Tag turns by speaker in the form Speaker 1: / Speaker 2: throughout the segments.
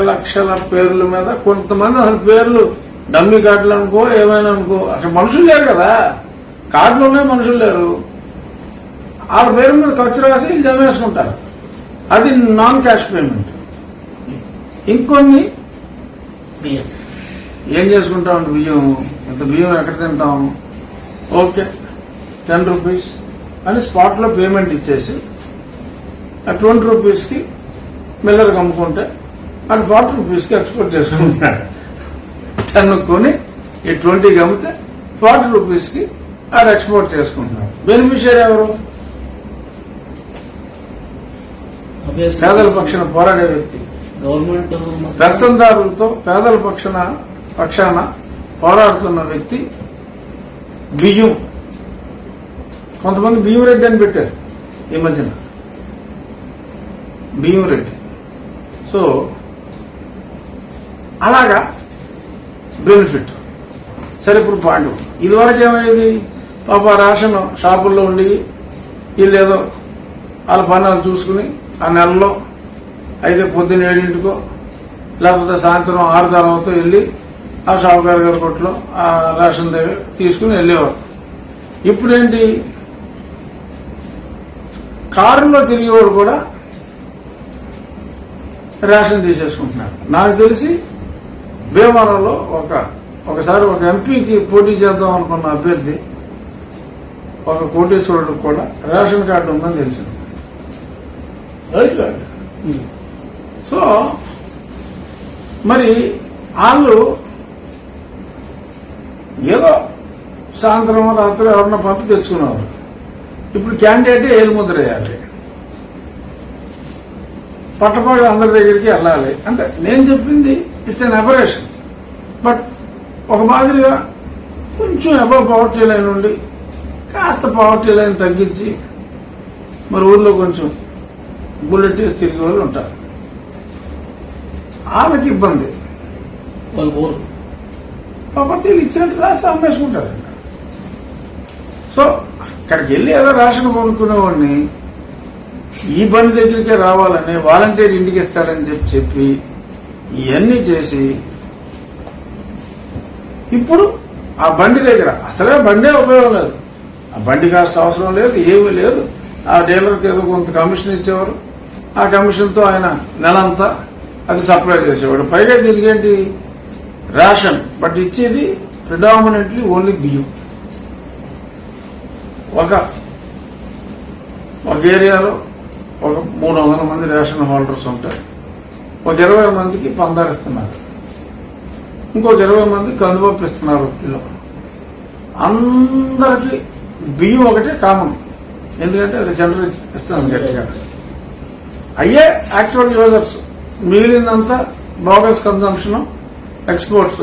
Speaker 1: లక్షల పేర్ల మీద కొంతమంది అసలు పేర్లు డమ్మి కార్డులు అనుకో ఏమైనా అనుకో అక్కడ మనుషులు లేరు కదా. కార్డులు ఉన్నాయి మనుషులు లేరు. వాళ్ళ పేరు మీద ఖర్చు రాసి జమేసుకుంటారు. అది నాన్ క్యాష్ పేమెంట్ ఇంకొన్ని ఏం చేసుకుంటాం? బియ్యం. ఇంత బియ్యం ఎక్కడ తింటాం? ఓకే. టెన్ రూపీస్ అని స్పాట్లో పేమెంట్ ఇచ్చేసి ఆ ట్వంటీ రూపీస్కి మిల్లర్కి అమ్ముకుంటే అది ఫార్టీ రూపీస్కి ఎక్స్పోర్ట్ చేసుకుంటున్నాడు. టెన్ కొని ఈ ట్వంటీకి అమ్మితే ఫార్టీ రూపీస్కి అది ఎక్స్పోర్ట్ చేసుకుంటున్నాడు. బెనిఫిషియరీ ఎవరు? పేదల పక్షాన పోరాడే వ్యక్తి.
Speaker 2: గవర్నమెంట్
Speaker 1: పెత్తందారులతో పేదల పక్షాన పక్షాన పోరాడుతున్న వ్యక్తి బియ్యం. కొంతమంది బియ్యం రెడ్డి అని పెట్టారు ఈ మధ్యన. బియ్యం రెడ్డి. సో అలాగా బెనిఫిట్. సరే ఇప్పుడు పాయింట్ ఇదివరకు ఏమయ్యేది పాప రేషన్ షాపుల్లో ఉండి వీళ్ళు ఏదో వాళ్ళ పనులు చూసుకుని ఆ నెలలో అయితే పొద్దున్న ఏడింటికో లేకపోతే సాయంత్రం ఆరు తర్వాత వెళ్ళి ఆ షాపుకారు గారి కొట్లో ఆ రేషన్ దగ్గర తీసుకుని వెళ్ళేవారు. ఇప్పుడేంటి? కారులో తిరిగేవాడు కూడా రేషన్ తీసేసుకుంటున్నారు నాకు తెలిసి భీమవరంలో ఒక ఒకసారి ఒక ఎంపీకి పోటీ చేద్దాం అనుకున్న అభ్యర్థి ఒక కోటీశ్వరుడికి కూడా రేషన్ కార్డు ఉందని తెలిసింది రైట్ కార్డు. సో మరి వాళ్ళు ఏదో సాయంత్రం రాత్రి ఎవరన్నా పంపి తెచ్చుకునేవారు. ఇప్పుడు క్యాండిడేట్ ఏలు ముద్ర వేయాలి. పట్టపాడు అందరి దగ్గరికి వెళ్ళాలి. అంటే నేను చెప్పింది ఇట్స్ ఎన్ అపరేషన్ బట్ ఒక మాదిరిగా కొంచెం అబవ్ పవర్టీ లైన్ ఉండి కాస్త పవర్టీ లైన్ తగ్గించి మరి ఊర్లో కొంచెం బుల్లెట్ వేసి తిరిగే వాళ్ళు ఉంటారు. ఆమెకి ఇబ్బంది.
Speaker 2: వీళ్ళు
Speaker 1: ఇచ్చినట్టు రాసి అమ్మేసుకుంటారు. సో అక్కడికి వెళ్ళి ఏదో రేషన్ కొనుక్కునేవాడిని ఈ బండి దగ్గరికే రావాలని వాలంటీర్ ఇంటికి ఇస్తారని చెప్పి చెప్పి ఇవన్నీ చేసి ఇప్పుడు ఆ బండి దగ్గర అసలే బండే ఉపయోగం లేదు. ఆ బండి కాస్త అవసరం లేదు ఏమీ లేదు. ఆ డీలర్కి ఏదో కొంత కమిషన్ ఇచ్చేవారు. ఆ కమిషన్తో ఆయన నెలంతా అది సప్లై చేసేవాడు. పైగా దీనికేంటి? రేషన్. బట్ ఇచ్చేది ప్రిడామినెంట్లీ ఓన్లీ బియ్యం. ఒక ఒక ఏరియాలో ఒక మూడు వందల మంది రేషన్ హోల్డర్స్ ఉంటారు. ఒక ఇరవై మందికి పందారు ఇస్తున్నారు. ఇంకొక ఇరవై మంది కందిపప్పు ఇస్తున్నారు కిలో. అందరికి బియ్యం ఒకటే కామన్. ఎందుకంటే అది జనరల్ ఇస్తాను గట్టిగా. అయ్యే యాక్చువల్ యూజర్స్ మిగిలిందంతా బోగల్స్ కన్సంప్షన్ ఎక్స్పోర్ట్స్.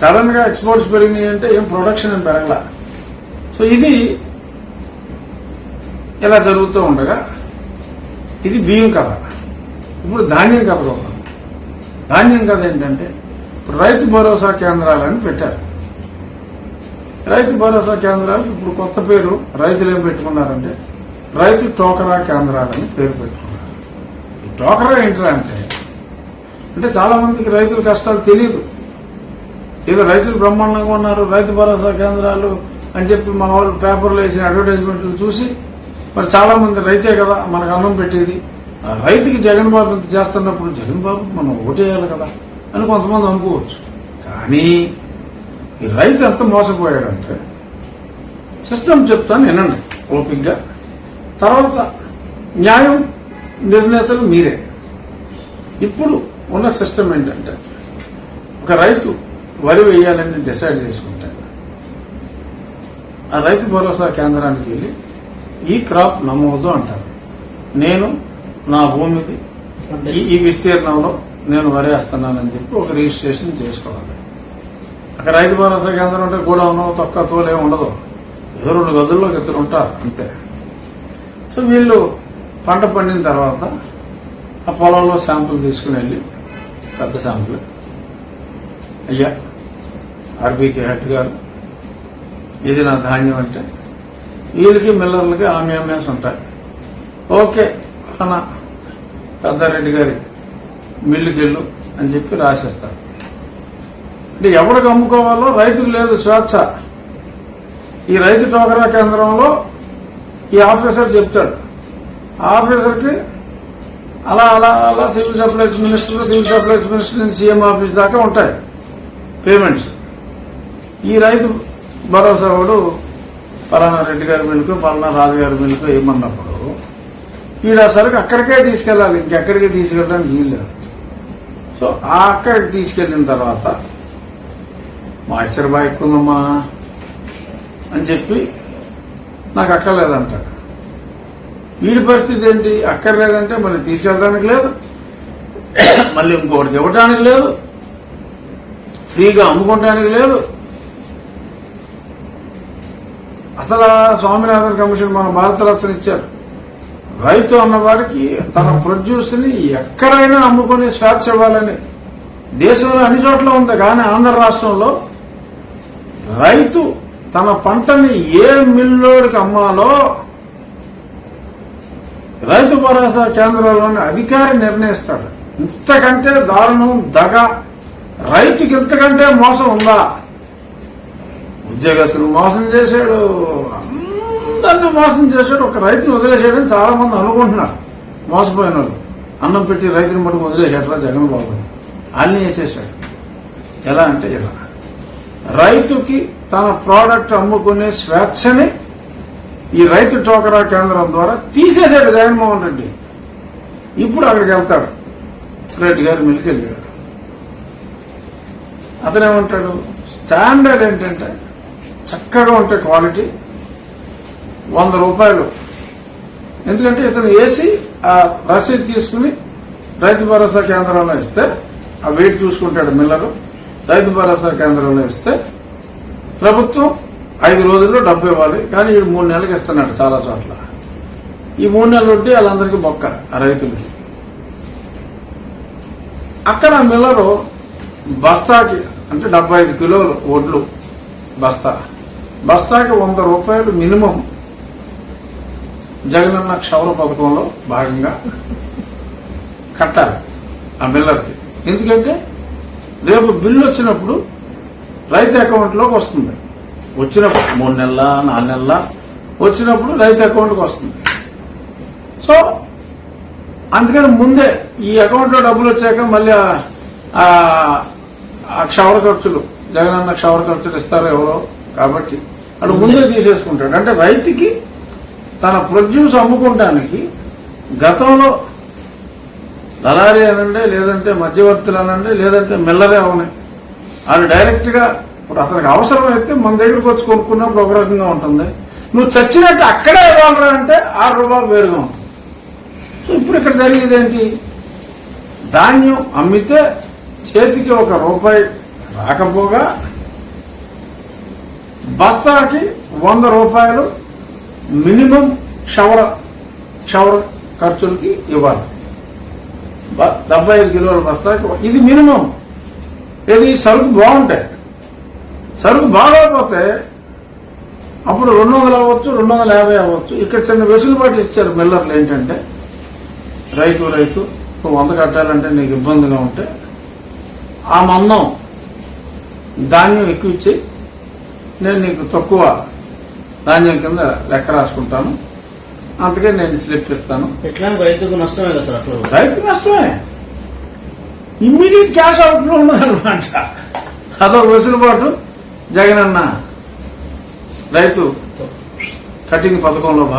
Speaker 1: సడన్గా ఎక్స్పోర్ట్స్ పెరిగినాయి అంటే ఏం ప్రొడక్షన్ పెరగల. సో ఇది ఇలా జరుగుతూ ఉండగా ఇది బియ్యం కథ. ఇప్పుడు ధాన్యం కథ చూద్దాం ధాన్యం కథ ఏంటంటే ఇప్పుడు రైతు భరోసా కేంద్రాలని పెట్టారు. రైతు భరోసా కేంద్రాలు ఇప్పుడు కొత్త పేరు రైతులు ఏం పెట్టుకున్నారంటే రైతు టోకరా కేంద్రాలని పేరు పెట్టుకున్నారు. టోకరా ఏంటరా అంటే అంటే చాలా మందికి రైతుల కష్టాలు తెలియదు ఏదో రైతులు బ్రహ్మాండంగా ఉన్నారు రైతు భరోసా కేంద్రాలు అని చెప్పి మా వాళ్ళు పేపర్లో వేసిన అడ్వర్టైజ్మెంట్లు చూసి మరి చాలా మంది రైతే కదా మనకు అన్నం పెట్టేది. ఆ రైతుకి జగన్ బాబు ఇంత చేస్తున్నప్పుడు జగన్ బాబు మనం ఓటేయాలి కదా అని కొంతమంది అనుకోవచ్చు. కానీ ఈ రైతు ఎంత మోసపోయాడంటే సిస్టమ్ చెప్తాను వినండి ఓపిక్గా తర్వాత న్యాయం నిర్ణేతలు మీరే. ఇప్పుడు ఉన్న సిస్టమ్ ఏంటంటే ఒక రైతు వరి వేయాలని డిసైడ్ చేసుకుంటే ఆ రైతు భరోసా కేంద్రానికి వెళ్ళి ఈ క్రాప్ నమోదు అంటారు. నేను నా భూమిది ఈ విస్తీర్ణంలో నేను వరి వేస్తున్నానని చెప్పి ఒక రిజిస్ట్రేషన్ చేసుకోవాలి. అక్కడ రైతు భరోసా కేంద్రం అంటే గోడౌన్ తొక్క తోలే ఉండదు. ఏదో రెండు గదుల్లో ఇద్దరు ఉంటారు అంతే. సో వీళ్ళు పంట పండిన తర్వాత ఆ పొలంలో శాంపుల్ తీసుకుని వెళ్ళి పెద్ద శాంపుల్. అయ్యా ఆర్బీకే హెడ్ గారు ఇది నా ధాన్యం అంటే వీళ్ళకి మిల్లర్లకి ఆమె ఉంటాయి. ఓకే అన్న పెద్దారెడ్డి గారి మిల్లుకి వెళ్ళు అని చెప్పి రాసిస్తారు. అంటే ఎవరికి అమ్ముకోవాలో రైతుకు లేదు స్వేచ్ఛ. ఈ రైతు టోకరా కేంద్రంలో ఈ ఆఫీసర్ చెప్తాడు. ఆఫీసర్కి అలా అలా అలా civil supplies minister civil supplies minister నుంచి సీఎం ఆఫీస్ దాకా ఉంటాయి పేమెంట్స్. ఈ రైతు భరోసా వాడు పలానా రెడ్డి గారి మిల్కు పలానా రాజు గారి మిల్కు ఏమన్నప్పుడు వీడు అసలు అక్కడికే తీసుకెళ్ళాలి. ఇంకెక్కడికి తీసుకెళ్ళడానికి వీల్లేదు సో ఆ అక్కడికి తీసుకెళ్ళిన తర్వాత మాస్టర్ బాయ్ ఎక్కుందమ్మా అని చెప్పి నాకు అక్కర్లేదంటాడు. వీడి పరిస్థితి ఏంటి? అక్కర్లేదంటే మళ్ళీ తీసుకెళ్ళడానికి లేదు. మళ్ళీ ఇంకొకటి ఇవ్వడానికి లేదు. ఫ్రీగా అమ్ముకోవడానికి లేదు. అసలు స్వామినాథన్ కమిషన్ మన భారతరత్న ఇచ్చారు. రైతు అన్నవాడికి తన ప్రొడ్యూస్ని ఎక్కడైనా అమ్ముకునే స్వేచ్ఛ ఇవ్వాలని దేశంలో అన్ని చోట్ల ఉంది కానీ ఆంధ్ర రాష్ట్రంలో రైతు తన పంటని ఏ మిల్లోడికి అమ్మాలో రైతు భరోసా కేంద్రంలోని అధికారి నిర్ణయిస్తాడు. ఇంతకంటే దారుణం దగ. రైతుకి ఇంతకంటే మోసం ఉందా? ఉద్యోగస్తులు మోసం చేశాడు. అందరిని మోసం చేశాడు. ఒక రైతుని వదిలేశాడని చాలా మంది అనుకుంటున్నారు. మోసపోయిన వాళ్ళు అన్నం పెట్టి రైతుని మటుకు వదిలేశాడు జగన్బాబు. అన్ని వేసేసాడు ఎలా అంటే ఇలా. రైతుకి తన ప్రోడక్ట్ అమ్ముకునే స్వేచ్ఛని ఈ రైతు టోకరా కేంద్రం ద్వారా తీసేశాడు జగన్మోహన్ రెడ్డి. ఇప్పుడు అక్కడికి వెళ్తాడు. రెడ్డి గారు మిల్కి వెళ్ళాడు. అతనేమంటాడు? స్టాండర్డ్ ఏంటంటే చక్కగా ఉంటే క్వాలిటీ వంద రూపాయలు. ఎందుకంటే ఇతను వేసి ఆ రసీదు తీసుకుని రైతు భరోసా కేంద్రంలో ఇస్తే ఆ వెయిట్ చూసుకుంటాడు మిల్లరు. రైతు భరోసా కేంద్రంలో ఇస్తే ప్రభుత్వం ఐదు రోజుల్లో డబ్బు ఇవ్వాలి. కానీ వీడు మూడు నెలలకు ఇస్తున్నాడు చాలా చోట్ల. ఈ మూడు నెలలు వడ్డీ వాళ్ళందరికీ బొక్క ఆ రైతులకి. అక్కడ మిల్లరు బస్తాకి అంటే డెబ్బై ఐదు కిలోలు వడ్లు బస్తా. బస్తాకి వంద రూపాయలు మినిమం జగనన్న క్షవర పథకంలో భాగంగా కట్టాలి ఆ మిల్లర్కి. ఎందుకంటే రేపు బిల్లు వచ్చినప్పుడు రైతు అకౌంట్లోకి వస్తుంది. వచ్చినప్పుడు మూడు నెలల నాలుగు నెలల వచ్చినప్పుడు రైతు అకౌంట్కి వస్తుంది. సో అందుకని ముందే ఈ అకౌంట్లో డబ్బులు వచ్చాక మళ్ళీ ఆ- ఆ క్షవర ఖర్చులు జగనన్న క్షవర ఖర్చులు ఇస్తారు ఎవరో కాబట్టి అటు ముందే తీసేసుకుంటాడు. అంటే రైతుకి తన ప్రొడ్యూస్ అమ్ముకోవడానికి గతంలో దళారి అనండి లేదంటే మధ్యవర్తులు అనండి లేదంటే మిల్లరే అవని అది డైరెక్ట్గా ఇప్పుడు అతనికి అవసరమైతే మన దగ్గరికి వచ్చి కొనుక్కున్నప్పుడు ఒక రకంగా ఉంటుంది. నువ్వు చచ్చినట్టు అక్కడే ఇవ్వాలరా అంటే ఆరు రూపాయలు వేరుగా ఉంటుంది. సో ఇప్పుడు ఇక్కడ జరిగేది ఏంటి? ధాన్యం అమ్మితే చేతికి ఒక రూపాయి రాకపోగా బస్తాకి వంద రూపాయలు మినిమం క్షవర క్షవర ఖర్చులకి ఇవ్వాలి. బ- డెబ్బై ఐదు కిలోల బస్తాకి ఇది మినిమం. ఇది సరుకు బాగుంటాయి సరుకు బాగోకపోతే అప్పుడు రెండు వందలు అవ్వచ్చు రెండు వందల యాభై అవ్వచ్చు. ఇక్కడ చిన్న వెసులుబాటు ఇచ్చారు మిల్లర్లు ఏంటంటే రైతు రైతు నువ్వు వంద కట్టాలంటే నీకు ఇబ్బందిగా ఉంటే ఆ మందం ధాన్యం ఎక్కువ ఇచ్చి నేను నీకు తక్కువ ధాన్యం కింద లెక్క రాసుకుంటాను. అందుకే నేను స్లిప్ ఇస్తాను
Speaker 2: రైతుకు నష్టమే కదా సార్ అట్లా
Speaker 1: రైతుకి నష్టమే. ఇమ్మీడియట్ క్యాష్ అవుట్లో ఉన్నదన్నమాట అదొక వెసులుబాటు. జగనన్న రైతు కటింగ్ పథకంలో